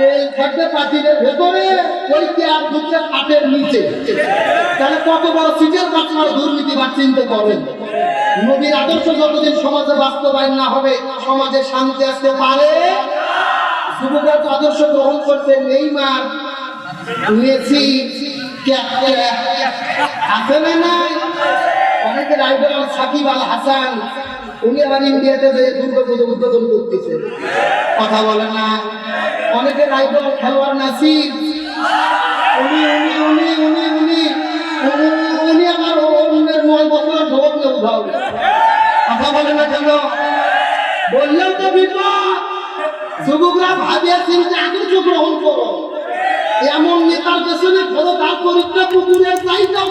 তেল থাকবে পাতিলের ভেতরে ওই তেল ঢুকছে পাটের নিচে। তাহলে কত বড় সিটের বাচ্চার দুর্নীতি বা চিনতে পারেন নবীর আদর্শ যতদিন সমাজে বাস্তবায়ন না হবে, সমাজে শান্তি আসতে পারে? যুবকরা তো আদর্শ গ্রহণ করছে নেইমার মেসি আছে না নাই? অনেকে রাইডার সাকিব আল হাসান। উনি আবার ইন্ডিয়াতে যে দুর্গা পুজো উদ্বোধন করতেছে। কথা বলে না। অনেকে রাইডার খেলোয়াড় নাসির উনি উনি উনি উনি উনি, উনি- আমার অন্যের নয় বছরের উঠাও কথা বলে না কেন? বললেন তো বিপদ। যুবকরা ভাবিয়া চিন্তা আদর্শ গ্রহণ করো। এমন নেতার পেছনে ধরো তার চরিত্র কুকুরের চাইটাও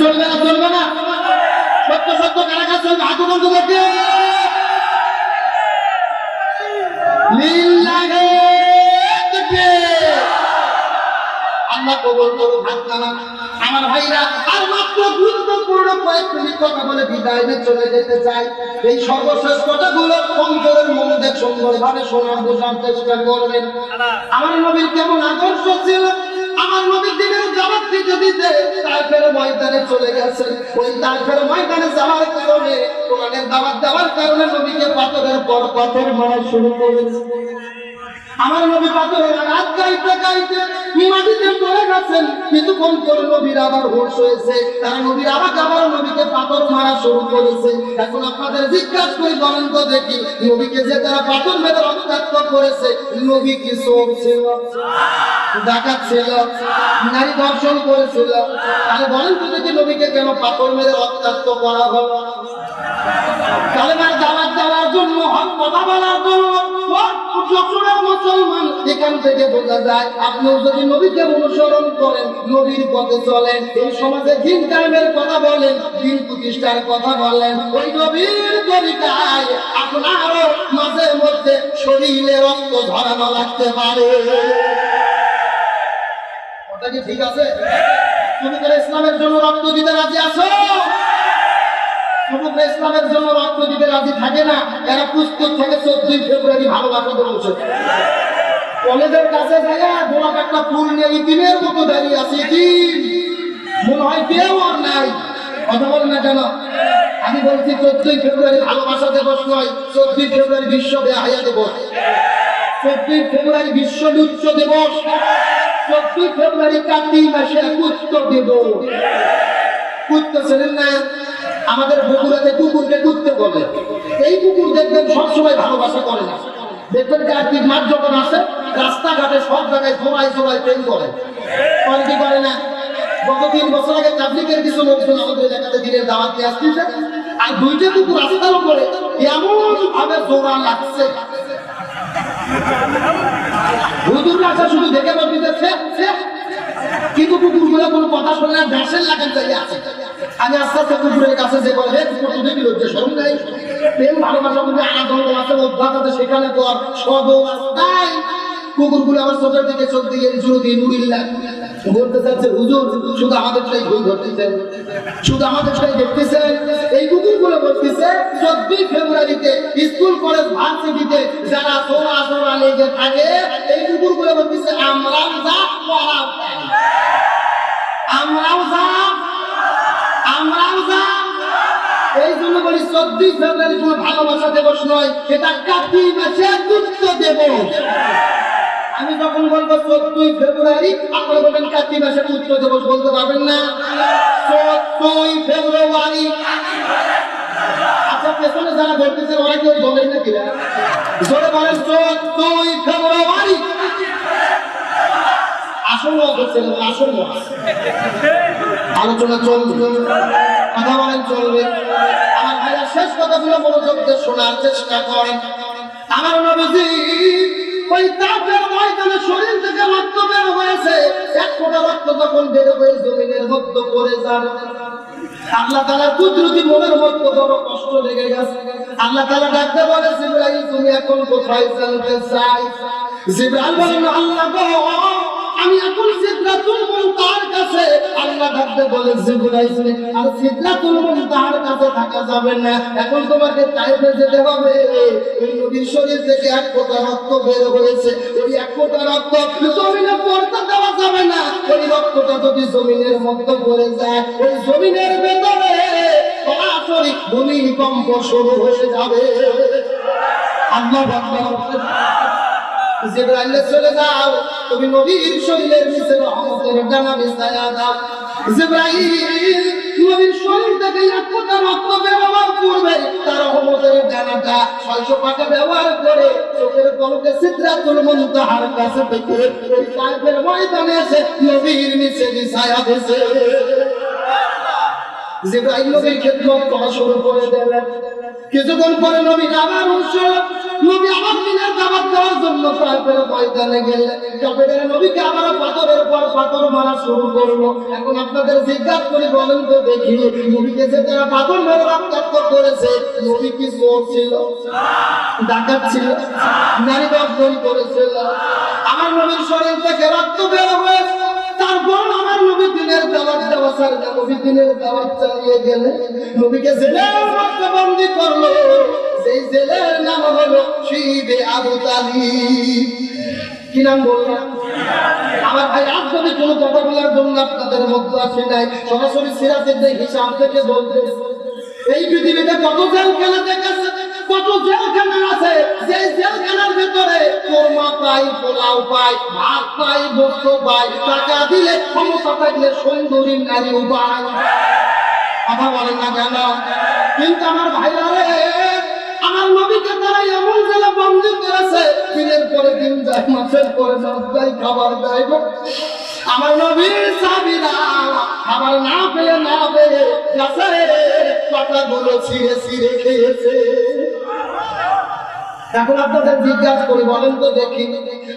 চলবে না চলবে না। সত্য সত্য কারা কারা চলবে আমার চলে যেতে চাই। এই সর্বশেষ আমার নবীর কেমন আদর্শ ছিল? আমার নবীর দিনের দিতে দিতে ময়দানে চলে গেছে। ওই তারপরে ময়দানে যাওয়ার কারণে, কোরআনের দাওয়াত দেওয়ার কারণে নবীকে পাথরের পর পাথর মারা শুরু করেছে। আমার নবী পাথরে রাত গাইতে গাইতে মাটিতে পড়ে গেছেন কোন কোন নবীর আবার হোশ হয়েছে। তারা নবীর আবার আবার নবীকে পাথর মারা শুরু করেছে। এখন আপনাদের জিজ্ঞাসা করে, বলেন তো দেখি, নবীকে যে তারা পাথর মেরে রক্তাক্ত করেছে, নবী কি চোখ ছিল? ডাকাত ছিল, নারী ধর্ষণ করেছিল। তাহলে বলেন তো দেখি নবীকে কেন পাথর মেরে করা হলো। যায় যদি নবীকে অনুসরণ করেন, নবীর পথে চলেন, এই সমাজে দিন কায়েমের কথা বলেন, দিন প্রতিষ্ঠার কথা বলেন, ওই নবীর তরিকায় আপনারও মাঝে মধ্যে শরীরে রক্ত ধরানো লাগতে পারে। কথা ঠিক আছে? তুমি তারা ইসলামের জন্য রক্ত দিতে রাজি আছো? সমগ্র ইসলামের জন্য রক্ত দিতে রাজি থাকে না। এরা প্রস্তুত থাকে চোদ্দই ফেব্রুয়ারি ভালোবাসা বসে কলেজের কাছে যায় গোলাপ একটা ফুল ইতিমের মতো দাঁড়িয়ে আছে মনে হয় কেউ আর নাই। কথা বলেন না কেন? আমি বলছি চোদ্দই ফেব্রুয়ারি ভালোবাসা দিবস নয়, চোদ্দই ফেব্রুয়ারি বিশ্ব বেহায়া দিবস। চোদ্দই ফেব্রুয়ারি বিশ্ব নৃত্য দিবস। চোদ্দই ফেব্রুয়ারি মাসে না? আমাদের বগুড়াতে কুকুরকে কুত্তে বলে, এই কুকুর দেখবেন সবসময় ভালোবাসা করে না। দেখবেন কার্তিক মাস যখন আসে রাস্তাঘাটে সব জায়গায় সবাই সবাই প্রেম করে। কি করে না? গত তিন বছর আগে তাবলিকের কিছু লোকজন আমাদের এলাকাতে দিনের দাওয়াত আর দুইটা কুকুর রাস্তার উপরে এমন ভাবে জোড়া লাগছে। হুজুর আসা শুধু দেখে বলতেছে কিন্তু কুকুরগুলো কোনো কথা শোনে না গ্যাসের লাগান চাই আছে। আমি আস্তে আস্তে কুকুরের কাছে যে বলে কুকুর শোন নাই। প্রেম, ভালোবাসা মধ্যে আনন্দ আছে অভ্যাস আছে সেখানে তো আর সব তাই কুকুরগুলো আমার চোখের দিকে চোখ দিয়ে জুড়ে দিয়ে নুরিল্লা বলতে চাচ্ছে, হুজুর, শুধু আমাদের সেই ভুল শুধু আমাদের দেখতেছেন। এই বলতেছে চোদ্দই ফেব্রুয়ারিতে স্কুল, কলেজ, ভার্সিটিতে যারা সোনা সোনা লেগে থাকে, এই কুকুরগুলো বলতেছে, আমরাও যা। আমরাও যা আমরাও যা। এই জন্য বলি, চব্বিশ ফেব্রুয়ারি কোনো ভালোবাসা দিবস নয়, এটা কার্তিক মাসে গুপ্ত দিবস আমি যখন বলব চোদ্দই ফেব্রুয়ারি, আপনারা বলবেন কার্তিক মাসে গুপ্ত দিবস বলতে পারবেন না? চোদ্দই ফেব্রুয়ারি। আচ্ছা পেছনে যারা বলতেছেন, ওরা কেউ বলেন না কিনা জোরে বলেন, চোদ্দই ফেব্রুয়ারি। কথা বলেন, চলবে। কথাগুলো মনোযোগ দিয়ে শোনার চেষ্টা করেন। আমার নবীজি ওই কাফের ময়দানে শরীর থেকে রক্ত বের হয়েছে। এক ফোঁটা রক্ত যখন বের হয়ে জমিনের মধ্যে পড়ে যান। আল্লাহ তালা কুদরতি মনের মধ্যে বড় কষ্ট লেগে গেছে। আল্লাহ তালা ডাকতে বলে, জিব্রাইল, তুমি এখন কোথায় জানতে চাই? জিব্রাইল বলেন, আল্লাহ আমি এখন সিদ্ধাতুল মুনতাহার কাছে আল্লাহ ডাকতে বলে জিব্রাইল আর সিদ্ধাতুল মুনতাহার কাছে থাকা যাবে না। এখন তোমাকে তাইফে যেতে হবে। ওই নবীর শরীর থেকে এক ফোঁটা রক্ত বের হয়েছে। ওই এক ফোঁটা রক্ত জমিনে পড়তে দেওয়া যাবে না। ওই রক্তটা যদি জমিনের মধ্যে পড়ে যায়, ওই জমিনের ভেতরে সরাসরি ভূমিকম্প শুরু হয়ে যাবে। আল্লাহ জিব্রাইল, চলে যাও। তুমি নবীর শরীরের নিচে রহমতের ডানা বিছায়া দাও। জিব্রাইল নবীর শরীর থেকে এক ফোঁটা রক্ত বেরোবার পূর্বে তার রহমতের ডানাটা ছয়শো পাকা ব্যবহার করে চোখের পলকে সিদ্ধাতুল মুনতাহার কাছে থেকে ওই ময়দানে এসে নবীর নিচে বিছায়া দিয়েছে। জিব্রাইল নবীর খেদমত করা শুরু করে দিলেন। কিছুক্ষণ পরে নবী আবার উৎসব নবী আবার দিনের দাবাত দেওয়ার জন্য কাফের ময়দানে গেলেন নবীকে আবার পাথরের পর পাথর মারা শুরু করল। এখন আপনাদের জিজ্ঞাসা করে, বলেন তো দেখি, নবীকে তারা পাথর মেরে করেছে, নবী কি ছিল? ডাকাত ছিল? করেছিল? আমার নবীর শরীর থেকে রক্ত বের হয়েছে তারপর আমার নবী দিনের দাওয়াত দেওয়া স্যার নবী দিনের দাওয়াত চালিয়ে গেলে নবীকে জেলের মধ্যে করল। সেই জেলের নাম হলো শিবে আবু কি নাম বললাম? আমার ভাই যদি কোনো কথা বলার জন্য আপনাদের মধ্যে হিসাব থেকে বলতে পৃথিবীতে কত জেলখানা দেখেছে কত জেলখানা আছে, যে জেলখানার ভেতরে কোরমা পাই, পোলাও পাই, ভাত পাই বস্ত্র পাই, টাকা দিলে সুন্দরী নারী উপায়। কথা বলেন না কেন? কিন্তু আমার ভাইরা রে নবীকে তারা এমন করেছে, দিনের পরে দিন যায় মাসের পরে মাস যায় খাবার। আমার নবীর না পেয়ে না পেয়ে পাতাগুলো ছিঁড়ে ছিঁড়ে খেয়েছে। এখন আপনাদের জিজ্ঞাসা করি, বলেন তো দেখি।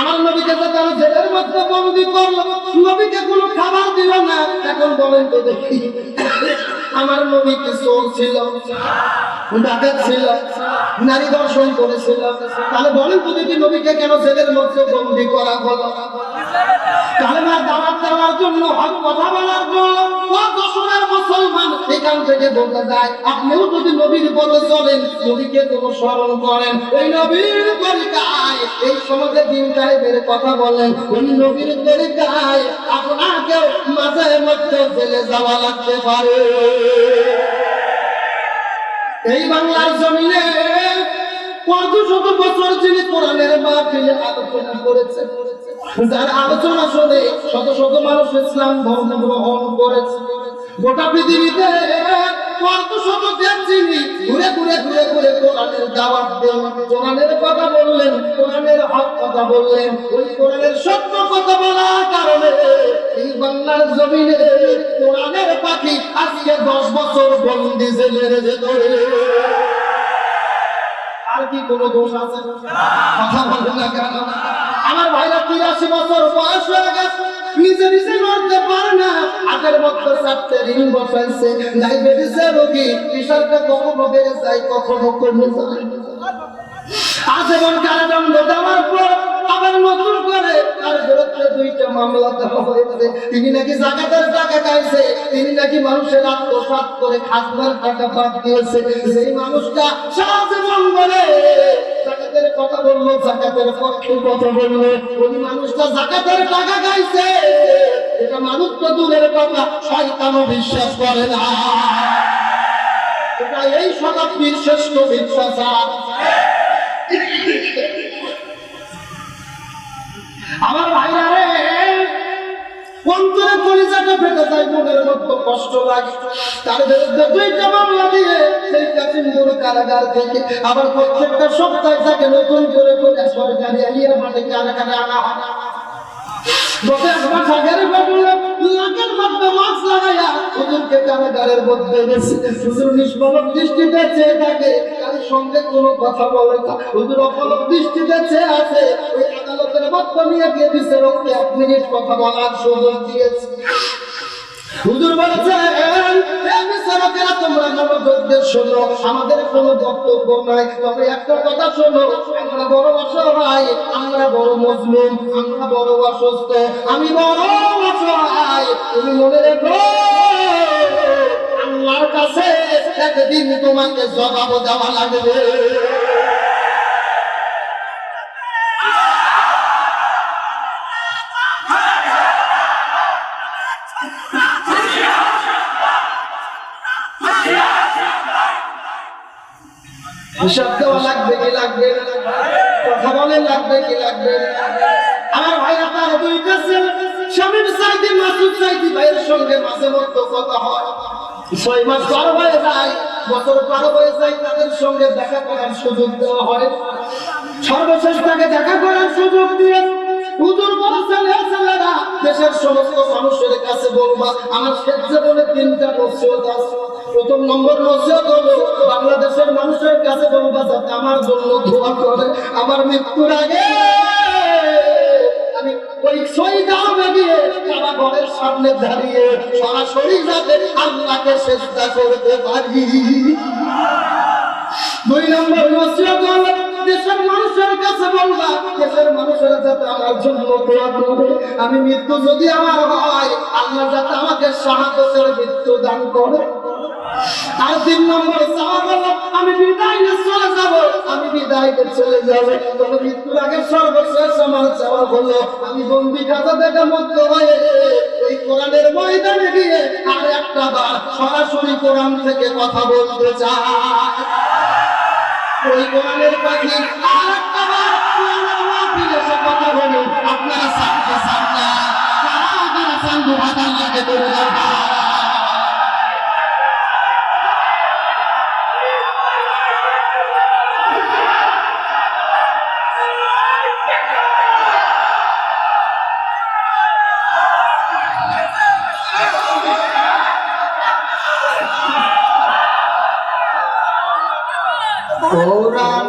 আমার নবীকে তো তারা জেলের মধ্যে বন্দি করল, নবীকে কোনো খাবার দিল না। এখন বলেন তো দেখি। আমার নবী কি চোর ছিল নারী দর্শন করেছিল। তাহলে বলেন প্রতিটি নবীকে কেন জেলের মধ্যে বন্দি করা হলো? কালেমার দাওয়াত দেওয়ার জন্য হক কথা বলার জন্য এখান থেকে বলতে যায়, আপনিও যদি নবীর পথে চলেন, নবীকে করেন। ওই নবীর তরিকায়, এই সমাজে দিন সাহেবের কথা বলেন, ওই নবীর তরিকায় আপনাকেও মাঝে মধ্যে জেলে যাওয়া লাগতে পারে। এই বাংলার জমিনে কত শত বছর যিনি কোরআনের আলোচনা করেছে যার আলোচনা শুনে শত শত মানুষ ইসলাম ধর্ম গ্রহণ করেছে। গোটা পৃথিবীতে কত শত দেখছি ঘুরে ঘুরে ঘুরে ঘুরে কোরআনের দাওয়াত দেন কোরআনের কথা বললেন, কোরআনের হক কথা বললেন। ওই কোরআনের সত্য কথা বলার কারণে এই বাংলার জমিনে কোরআনের পাখি আজকে দশ বছর বন্দি জেলের ভেতরে। কি কোনো দোষ আছে? কথা বলব না কেন? আমার ভাইরা তিরাশি বছর বয়স হয়ে গেছে, নিজে নিজে নড়তে পারে না। আগের মধ্যে চারটে ঋণ বসাইছে, ডায়াবেটিসে রোগী প্রেশারটা কখনো বেড়ে যায়, কখনো কমে যায় আজীবন কারাদণ্ড দেওয়ার পর আবার নতুন করে তার বিরুদ্ধে দুইটা মামলা দেওয়া হয়েছে। তিনি নাকি জাকাতের টাকা খাইছে, তিনি নাকি মানুষের আত্মসাৎ করে খাজনার টাকা বাদ দিয়েছে। সেই মানুষটা সারা জীবন জাকাতের কথা বলল, জাকাতের পক্ষে কথা বলল। ওই মানুষটা জাকাতের টাকা খাইছে। এটা মানুষ তো দূরের কথা, শয়তানও বিশ্বাস করে না। এটা এই শতাব্দীর শ্রেষ্ঠ বিশ্বাসার আমার ভাইরা রে, অন্তরে কলিজাটা ফেটে যায় মনের মধ্যে কষ্ট লাগে। তার বিরুদ্ধে দুইটা মামলা দিয়ে সেই কাশিমপুর কারাগার থেকে আবার প্রত্যেকটা সপ্তাহে তাকে নতুন করে করে সরকারি আলিয়া মাঠে কারাগারে আনা হয়। হুজুরকে কারাগারের মধ্যে দৃষ্টিতে চেয়ে থাকে তার সঙ্গে কোনো কথা বলে না। হুজুর অপলক দৃষ্টিতে চেয়ে আছে, ওই মধ্যে নিয়ে গিয়ে দিছে রক্তে এক মিনিট কথা বলার সুযোগ দিয়েছে। আমরা বড় অসহায়, আমরা বড় মজলুম, আমরা আমি বড় অসহায়। তুমি মনে রেখো, আল্লাহর কাছে একদিন তোমাকে জবাব দেওয়া লাগবে। হিসাব দেওয়া লাগবে কি লাগবে? কথা বলে লাগবে কি লাগবে? আমার ভাই তার দুইটা ছেলে স্বামীর চাইতে মাসুদ চাইতে ভাইয়ের সঙ্গে মাঝে মধ্যে কথা হয়। ছয় মাস পার হয়ে যায়, বছর পার হয়ে যায়, তাদের সঙ্গে দেখা করার সুযোগ দেওয়া হয়। সর্বশেষ তাকে দেখা করার সুযোগ দিয়ে হুজুর বলেছেন, হে ছেলেরা, দেশের সমস্ত মানুষের কাছে বলবা, আমার ক্ষেত্রে বলে তিনটা নসিহত আছে। প্রথম নম্বর নসিহত হলো বাংলাদেশের মানুষের কাছে বলবা যাতে আমার জন্য দোয়া করে আমার মৃত্যুর আগে আমি ওই ঘরের সামনে দাঁড়িয়ে দুই নম্বর দেশের মানুষের কাছে দেশের আমার জন্য আমি মৃত্যু যদি আমার হয়, আল্লাহ যাতে আমাকে সাহায্যের মৃত্যু দান করে। আর তিন নম্বর আমি বিদায় চলে যাব আমি বিদায় চলে যাব তবে মৃত্যুর আগে সর্বশেষ আমার চাওয়া হলো আমি বন্দি খাতা থেকে মুক্ত হয়ে ওই কোরআনের ময়দানে গিয়ে আর একটা বার সরাসরি কোরআন থেকে কথা বলতে চাই ওই কোরআনের পাখি আর একটা বার কথা বলুন আপনারা সামনে সামনে কারা কারা সান্দু ভাতার লাগে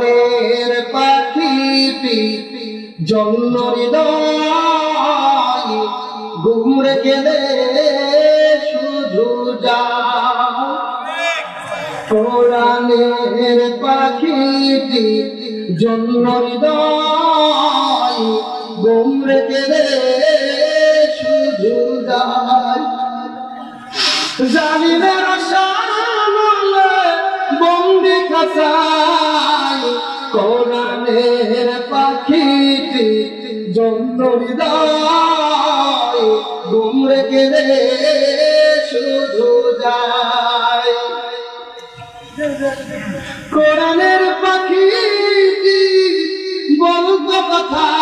কোরআনের পাখিটি জন্ম হৃদয় গুমরে গেলে শুধু যা কোরআনের পাখিটি জন্ম হৃদয় গুমরে গেলে শুধু যায়। জালিমের সামনে বন্দি খাসাই জন্ম হৃদয় গেলে শুধু কোরআনের পাখি বলতো কথা?